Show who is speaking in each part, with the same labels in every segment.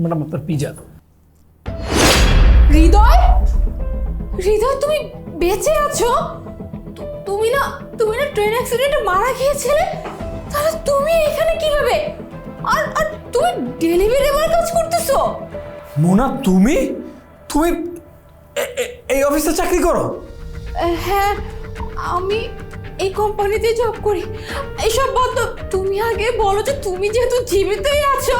Speaker 1: Madam আপনার pizza
Speaker 2: হৃদয়? হৃদয় তুমি বেঁচে আছো? তুমি না তুমি না ট্রেন অ্যাক্সিডেন্টে মারা গিয়েছিলে? তাহলে তুমি এখানে কীভাবে? আর আর তুমি ডেলিভারি বয়ের কাজ করতেছো?
Speaker 1: মোনা তুমি? তুমি এই অফিসে চাকরি করো?
Speaker 2: হ্যাঁ আমি এই কোম্পানিতে জব করি। এইসব দাও। তুমি আগে বলো যে তুমি যেহেতু জীবিতই আছো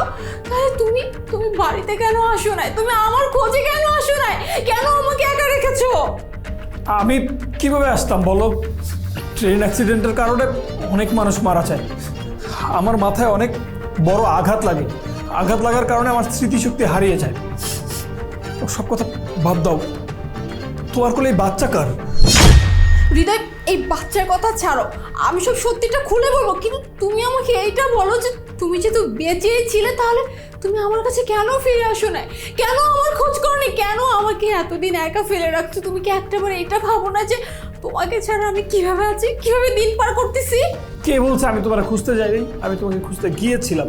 Speaker 2: তাহলে তুমি তুমি বাড়িতে কেন আসো নাই? তুমি আমার খোঁজে কেন আসো নাই? কেন আমাকে একা রেখেছো?
Speaker 1: আমি কীভাবে আসতাম বলো? ট্রেন অ্যাক্সিডেন্টের কারণে অনেক মানুষ মারা যায়। আমার মাথায় অনেক বড় আঘাত লাগে। আঘাত লাগার কারণে আমার স্মৃতিশক্তি হারিয়ে যায়। সব কথা বাদ দাও। তোমার কোলে এই বাচ্চা কার?
Speaker 2: হৃদয় এই বাচ্চার কথা ছাড়ো। আমি সব সত্যিটা খুলে বলব কিন্তু তুমি আমাকে এইটা বলো যে তুমি যেহেতু বেঁচেই ছিলে তাহলে তুমি আমার কাছে কেন ফিরে আসো না কেন আমার খোঁজ করনি? কেন আমাকে এতদিন একা ফেলে রাখছো? তুমি কি একটাবার এটা ভাবো না যে তোমাকে ছাড়া আমি কীভাবে আছি? কীভাবে দিন পার করতেছি?
Speaker 1: কে বলছে আমি তোমার খুঁজতে যাইনি? আমি তোমাকে খুঁজতে গিয়েছিলাম।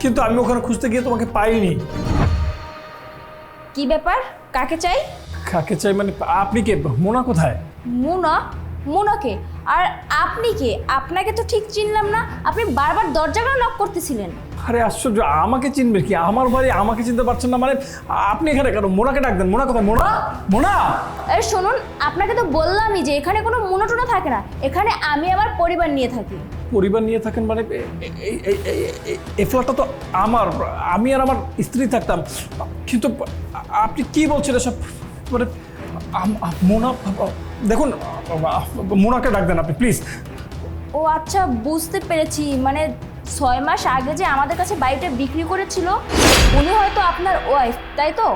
Speaker 1: কিন্তু আমি ওখানে খুঁজতে গিয়ে তোমাকে পাইনি।
Speaker 3: কি ব্যাপার? কাকে চাই?
Speaker 1: কাকে চাই মানে আপনি কে? মোনা কোথায়?
Speaker 3: মুনা? মুনাকে। আর আপনি কে? আপনাকে তো ঠিক চিনলাম না। আপনি বারবার দরজা কেন নক করতেছিলেন।
Speaker 1: আরে আশ্চর্য আমাকে চিনবে কি? আমার বাড়ি আমাকে চিনতে পারছেন না মানে আপনি এখানে কেন? মোনাকে ডাক দেন। মোনা কোথায়? মোনা? মোনা?
Speaker 3: আরে শুনুন আপনাকে তো বললামই যে এখানে কোনো মুনোটুনো থাকে না। এখানে আমি আমার পরিবার নিয়ে থাকি।
Speaker 1: পরিবার নিয়ে থাকেন মানে এই- ফ্ল্যাটটা তো আমার। আমি আর আমার স্ত্রী থাকতাম। কিন্তু আপনি কি বলছেন এসব? মানে মোনা দেখুন মোনাকে ডাক দেন আপনি প্লিজ
Speaker 3: ও আচ্ছা বুঝতে পেরেছি। মানে ছয় মাস আগে যে আমাদের কাছে বাড়িটা বিক্রি করেছিল উনি হয়তো আপনার ওয়াইফ তাই তো?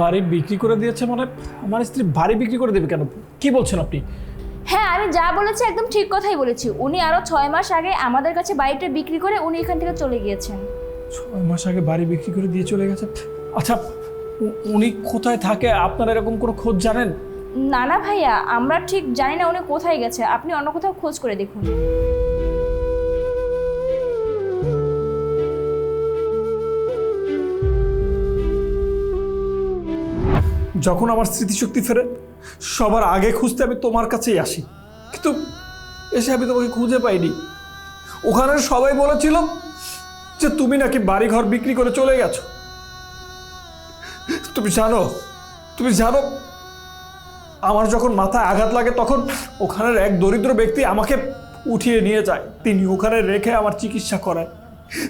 Speaker 1: বাড়ি বিক্রি করে দিয়েছে মানে আমার স্ত্রী বাড়ি বিক্রি করে দেবে কেন? কি বলছেন আপনি?
Speaker 3: হ্যাঁ আমি যা বলেছি একদম ঠিক কথাই বলেছি। উনি আরও ছয় মাস আগে আমাদের কাছে বাড়িটা বিক্রি করে উনি এখান থেকে চলে গিয়েছেন।
Speaker 1: ছয় মাস আগে বাড়ি বিক্রি করে দিয়ে চলে গেছে আচ্ছা উনি কোথায় থাকে? আপনারা এরকম কোনো খোঁজ জানেন?
Speaker 3: না না ভাইয়া, আমরা ঠিক জানি না উনি কোথায় গেছে। আপনি অন্য কোথাও খোঁজ করে দেখুন।
Speaker 1: যখন আমার স্মৃতিশক্তি ফেরে, সবার আগে খুঁজতে আমি তোমার কাছেই আসি। কিন্তু এসে আমি তোমাকে খুঁজে পাইনি। ওখানে সবাই বলেছিল যে তুমি নাকি বাড়িঘর বিক্রি করে চলে গেছো। তুমি জানো তুমি জানো আমার যখন মাথায় আঘাত লাগে, তখন ওখানের এক দরিদ্র ব্যক্তি আমাকে উঠিয়ে নিয়ে যায়। তিনি ওখানে রেখে আমার চিকিৎসা করায়।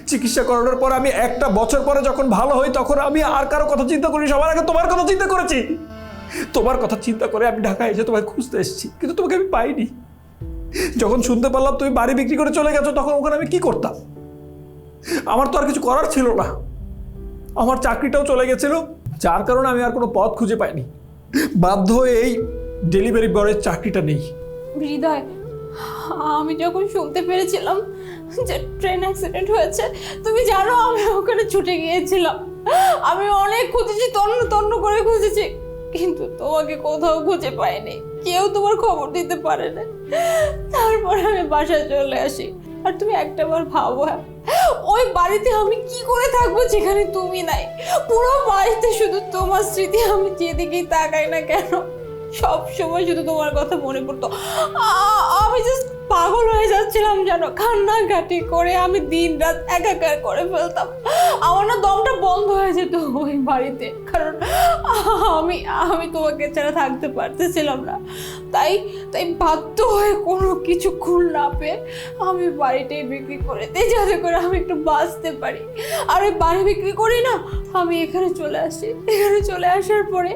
Speaker 1: চিকিৎসা করানোর পর আমি একটা বছর পরে যখন ভালো হই, তখন আমি আর কারও কথা চিন্তা করি সবার আগে তোমার কথা চিন্তা করেছি। তোমার কথা চিন্তা করে আমি ঢাকায় এসে তোমায় খুঁজতে এসেছি, কিন্তু তোমাকে আমি পাইনি। যখন শুনতে পারলাম তুমি বাড়ি বিক্রি করে চলে গেছো, তখন ওখানে আমি কি করতাম? আমার তো আর কিছু করার ছিল না। আমার চাকরিটাও চলে গেছিল, যার কারণে আমি আর কোনো পথ খুঁজে পাইনি। বাধ্য হয়ে এই ডেলিভারি বয়ের চাকরিটা নেই।
Speaker 2: হৃদয়, আমি যখন শুনতে পেরেছিলাম যে ট্রেন অ্যাক্সিডেন্ট হয়েছে, তুমি জানো আমি ওখানে ছুটে গিয়েছিলাম। আমি অনেক খুঁজেছি, তন্ন তন্ন করে খুঁজেছি, কিন্তু তোমাকে কোথাও খুঁজে পাইনি। কেউ তোমার খবর দিতে পারে না তারপরে আমি বাসায় চলে আসি। আর তুমি একটাবার ভাবো হ্যাঁ ওই বাড়িতে আমি কি করে থাকব যেখানে তুমি নাই? পুরো বাড়িতে শুধু তোমার স্মৃতি আমি যেদিকেই তাকাই না কেন সব সময় শুধু তোমার কথা মনে পড়তো। আমি জাস্ট পাগল হয়ে যাচ্ছিলাম জানো কান্নাকাটি করে আমি দিন রাত একাকার করে ফেলতাম। আমার না দমটা বন্ধ হয়ে যেত ওই বাড়িতে, কারণ আমি আমি তোমাকে ছাড়া থাকতে পারতেছিলাম না। তাই তাই বাধ্য হয়ে কোনো কিছু খুল না পেয়ে আমি বাড়িটাই বিক্রি করে দিই, যাতে করে আমি একটু বাঁচতে পারি। আর ওই বাড়ি বিক্রি করি না আমি এখানে চলে আসি। এখানে চলে আসার পরে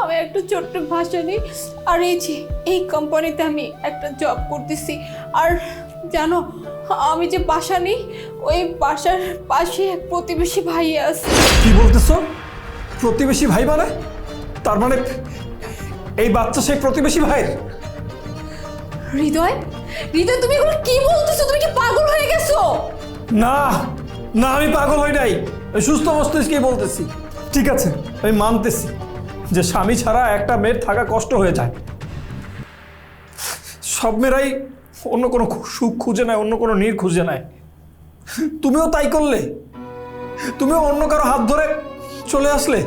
Speaker 2: আমি একটা ছোট্ট ভাষা নিই। আর এই যে, এই কোম্পানিতে আমি একটা জব করতেছি। আর জানো আমি যে বাসা নিই ওই বাসার পাশে এক প্রতিবেশী ভাই আছে।
Speaker 1: কি বলতেছো? প্রতিবেশী ভাই মানে? তার মানে এই বাচ্চা সেই প্রতিবেশী ভাইয়ের?
Speaker 2: হৃদয়? হৃদয় তুমি এগুলো কি বলতেছো? তুমি কি পাগল হয়ে গেছো?
Speaker 1: না না আমি পাগল হই নাই। আমি সুস্থ মস্তিষ্কে বলতেছি। ঠিক আছে আমি মানতেছি যে স্বামী ছাড়া একটা মেয়ের থাকা কষ্ট হয়ে যায়। সব মেয়েরাই অন্য কোনো সুখ খুঁজে নেয়, অন্য কোনো নীর খুঁজে নেয়। তুমিও তাই করলে? তুমিও অন্য কারও হাত ধরে চলে আসলে?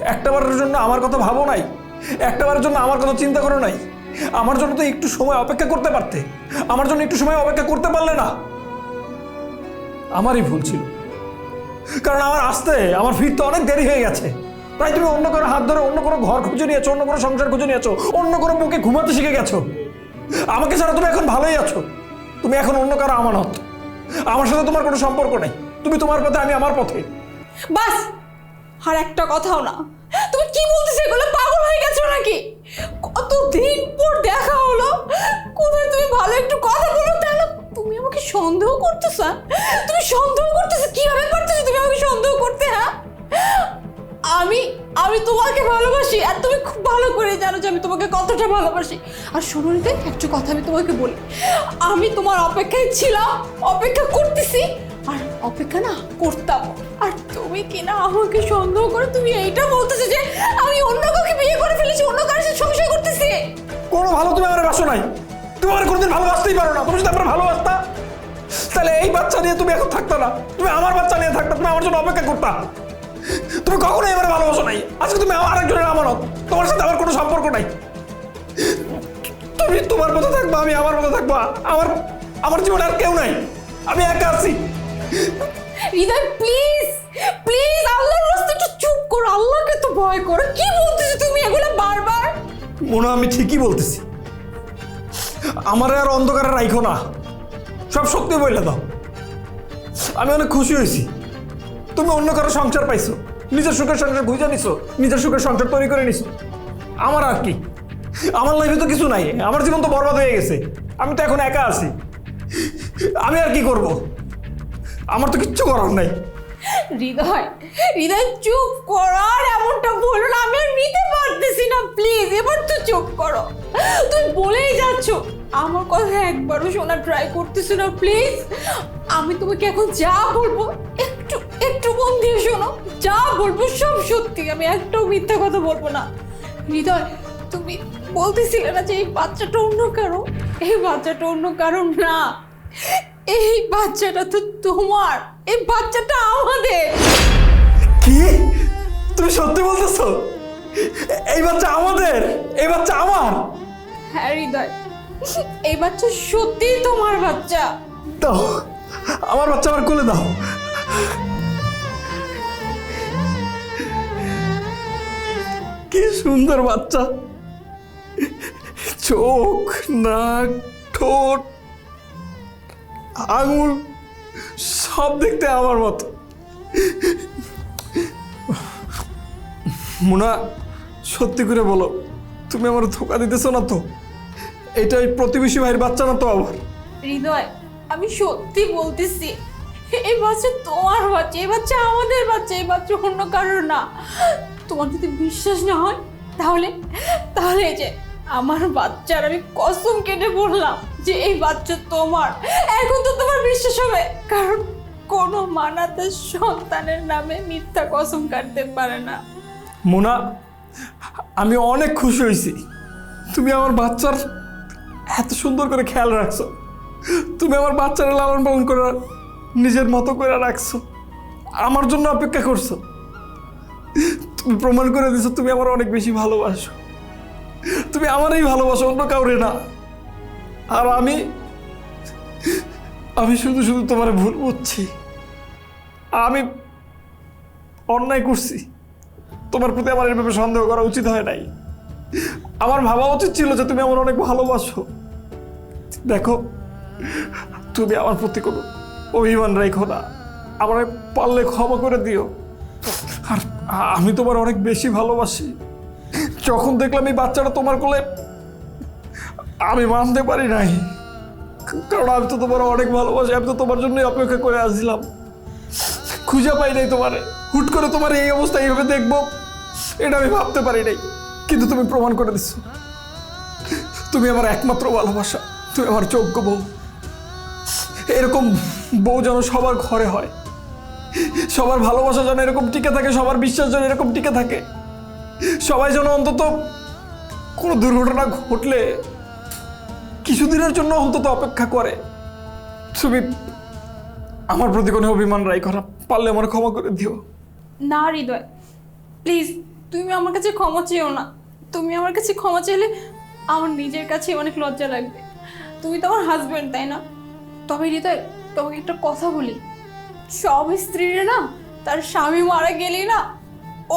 Speaker 1: একটাবারের জন্য আমার কথা ভাবো নাই? একটাবারের জন্য আমার কথা চিন্তা করো নাই? আমার জন্য তো একটু সময় অপেক্ষা করতে পারতে। আমার জন্য একটু সময় অপেক্ষা করতে পারলে না? আমারই ভুল ছিল। কারণ আমার আসতে, আমার ফিরতে অনেক দেরি হয়ে গেছে। তাই তুমি অন্য কোনো হাত ধরে অন্য কোনো ঘর খুঁজে নিয়েছো, অন্য কোনো সংসার খুঁজে নিয়েছো, অন্য কোনো বুকে ঘুমাতে শিখে গেছো। আমাকে ছাড়া তুমি এখন ভালোই আছো। তুমি এখন অন্য কারও আমানত আমার সাথে তোমার কোনো সম্পর্ক নেই। তুমি তোমার পথে, আমি আমার পথে।
Speaker 2: বাস! আর একটা কথাও না। তুমি কি বলতেছো এগুলো? পাগল হয়ে গেছো নাকি? কত দিন পর দেখা হলো? কোথায় তুমি ভালো একটু কথা বলো তাহলে তুমি আমাকে সন্দেহ করতেছ হ্যাঁ? তুমি সন্দেহ করতেছো? কীভাবে করতেছো তুমি আমাকে সন্দেহ করতে? আমি তোমাকে ভালোবাসি আর তুমি খুব ভালো করে জানো যে আমি তোমাকে কতটা ভালোবাসি। আর শোনো রিতে একটা কথা আমি তোমাকে বলি। আমি তোমার অপেক্ষায় ছিলাম, অপেক্ষা করতেছি, আর অপেক্ষা না করতাম। আর তুমি কি না আমাকে সন্দেহ করে তুমি এইটা বলতেছো যে আমি অন্য কাউকে বিয়ে করে ফেলেছি, অন্য কারোর সাথে সংসার করতেছি?
Speaker 1: কোনো ভালো তুমি আমার বাসো নাই। তুমি আমার কোনোদিন ভালোবাসতেই পারো না। তুমি যদি আমার ভালোবাসতা, তাহলে এই বাচ্চা নিয়ে তুমি এখন থাকতো না। তুমি আমার বাচ্চা নিয়ে থাকতো, তুমি আমার জন্য অপেক্ষা করতা। তুমি কখনোই আমার ভালোবাসো নাই। আজকে তুমি আমার একজনের আমানত। তোমার সাথে আমার কোনো সম্পর্ক নাই। তুমি তোমার মতো থাকবা আমি আমার মতো থাকবা। আমার আমার জীবনে আর কেউ নাই। আমি একা আছি।
Speaker 2: হৃদয় প্লিজ প্লিজ আল্লাহর রাস্তা একটু চুপ করো। আল্লাহকে তো ভয় করো। কি বলতেছো তুমি? এগুলো বারবার?
Speaker 1: মনে আমি ঠিকই বলতেছি। আমার আর অন্ধকারে রাইখো না। সব সত্যি বললে দাও। আমি অনেক খুশি হয়েছি। তুমি অন্য কারও সংসার পাইছো। নিজের সুখের সংসার বুঝে নিছো, নিজের সুখের সংসার তৈরি করে নিছো। আমার আর কি? আমার লাইফে তো কিছু নাই, আমার জীবন তো বরবাদ হয়ে গেছে। আমি তো এখন একা আছি। আমি আর কি করব? আমার তো কিচ্ছু করার নাই।
Speaker 2: হৃদয় হৃদয়, চুপ করো, আর এমনটা বলো না, আমি নিতে পারতেছি না প্লিজ এবার তো চুপ করো। তুমি বলেই যাচ্ছ, আমার কথা একবারও শোনা ট্রাই করতেছো না প্লিজ আমি তোমাকে এখন যা বলব একটু মন দিয়ে শোনো। যা বলব সব সত্যি আমি একটাও মিথ্যা কথা বলব না। হৃদয় তুমি বলতেছিলে না যে এই বাচ্চাটা অন্য কারও? এই বাচ্চাটা অন্য কারও না। এই বাচ্চাটা তো তোমার এই বাচ্চাটা আমাদের।
Speaker 1: কি? তুমি সত্যি বলতেছো? এই বাচ্চা আমাদের এই বাচ্চা আমার।
Speaker 2: হ্যাঁ হৃদয় এই বাচ্চা সত্যি তোমার বাচ্চা।
Speaker 1: দাও আমার বাচ্চা আমার কোলে দাও। কি সুন্দর বাচ্চা। চোখ, নাক, ঠোঁট, আঙুল, সব দেখতে আমার মতো। মুনা, সত্যি করে বলো, তুমি আমার ধোকা দিতেছো না তো? এটা প্রতিবেশী ভাইয়ের বাচ্চা না তো আবার
Speaker 2: হৃদয়, আমি সত্যি বলতেছি এই বাচ্চা তোমার বাচ্চা, এই বাচ্চা আমাদের বাচ্চা, এই বাচ্চা অন্য কারোর না। তোমার যদি বিশ্বাস না হয়, তাহলে তাহলে যে আমার বাচ্চার আমি কসম কেটে বললাম যে এই বাচ্চা তোমার। এখন তো তোমার বিশ্বাস হবে, কারণ কোনো মানা তার সন্তানের নামে মিথ্যা কসম কাটতে পারে না।
Speaker 1: মোনা, আমি অনেক খুশি হয়েছি। তুমি আমার বাচ্চার এত সুন্দর করে খেয়াল রাখছো। তুমি আমার বাচ্চারা লালন পালন করে নিজের মতো করে রাখছো। আমার জন্য অপেক্ষা করছ। তুমি প্রমাণ করে দিছো, তুমি আমার অনেক বেশি ভালোবাসো। তুমি আমারই ভালোবাসো, অন্য কাউরে না। আর আমি আমি শুধু শুধু তোমার ভুল বুঝছি। আমি অন্যায় করছি। তোমার প্রতি আমার এভাবে সন্দেহ করা উচিত হয় নাই। আমার ভাবা উচিত ছিল যে তুমি আমার অনেক ভালোবাসো। দেখো, তুমি আমার প্রতি কোনো অভিমান রেখো না। আমার পারলে ক্ষমা করে দিও। আর আমি তোমার অনেক বেশি ভালোবাসি। যখন দেখলাম এই বাচ্চাটা তোমার কোলে, আমি মানতে পারি নাই। কারণ আমি তো তোমার অনেক ভালোবাসি, আমি তো তোমার জন্যই অপেক্ষা করে আসছিলাম। খুঁজে পাই নাই তোমারে। হুট করে তোমার এই অবস্থা এইভাবে দেখব, এটা আমি ভাবতে পারি নাই। কিন্তু তুমি প্রমাণ করে দিচ্ছ তুমি আমার একমাত্র ভালোবাসা। তুমি আমার যোগ্য বউ। এরকম বউ যেন সবার ঘরে হয়। সবার ভালোবাসা যেন এরকম টিকে থাকে, সবার বিশ্বাস যেন এরকম টিকে থাকে। সবাই যেন অন্তত কোনো দুর্ঘটনা ঘটলে কিছুদিনের জন্য অন্তত অপেক্ষা করে। তুমি আমার প্রতি কোনো অভিমান রাই করা পারলে আমার ক্ষমা করে দিও।
Speaker 2: না, হৃদয়। প্লিজ, তুমি আমার কাছে ক্ষমা চেয়েও না। তুমি আমার কাছে ক্ষমা চাইলে আমার নিজের কাছে অনেক লজ্জা লাগবে। তুমি তো আমার হাজব্যান্ড তাই না? তবে হৃদয় তোমাকে একটা কথা বলি। সব স্ত্রীরা না, তার স্বামী মারা গেলেই না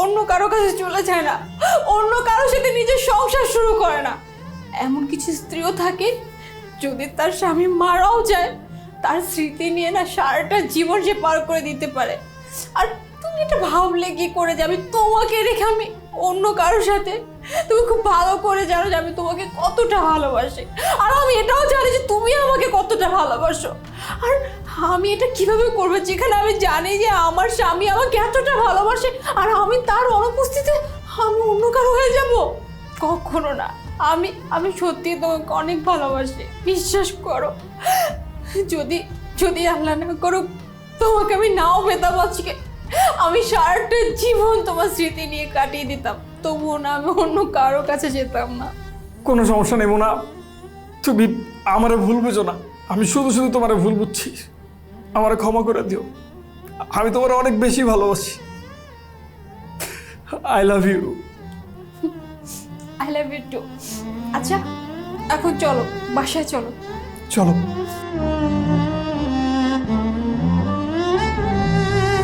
Speaker 2: অন্য কারও কাছে চলে যায় না, অন্য কারোর সাথে নিজের সংসার শুরু করে না। এমন কিছু স্ত্রীও থাকে, যদি তার স্বামী মারাও যায়, তার স্মৃতি নিয়ে না সারাটা জীবন সে পার করে দিতে পারে। আর তুমি এটা ভাবলে কি করে যাবে তোমাকে রেখে আমি অন্য কারোর সাথে? তুমি খুব ভালো করে জানো যে আমি তোমাকে কতটা ভালোবাসি। আর আমি এটাও জানি যে তুমি আমাকে কতটা ভালোবাসো। আর আমি এটা কীভাবে করব? যেখানে আমি জানি যে আমার স্বামী আমাকে এতটা ভালোবাসে, আর আমি তার অনুপস্থিতিতে আমি অন্য কারও হয়ে যাব? কখনো না। আমি আমি সত্যি তোমাকে অনেক ভালোবাসি। বিশ্বাস করো। যদি যদি আল্লাহ না করুক, তোমাকে আমি নাও পেতাম আজকে আমি সারাটা জীবন তোমার স্মৃতি নিয়ে কাটিয়ে দিতাম। তবুও না আমি অন্য কারও কাছে যেতাম না।
Speaker 1: কোনো সমস্যা নেব না তুমি আমারে ভুল বুঝো না। আমি শুধু শুধু তোমারে ভুল বুঝছি। আমারে ক্ষমা করে দিও। আমি তোমার অনেক বেশি ভালোবাসি। I love you
Speaker 2: I love you too আচ্ছা এখন চলো বাসায় চলো।
Speaker 1: চলো।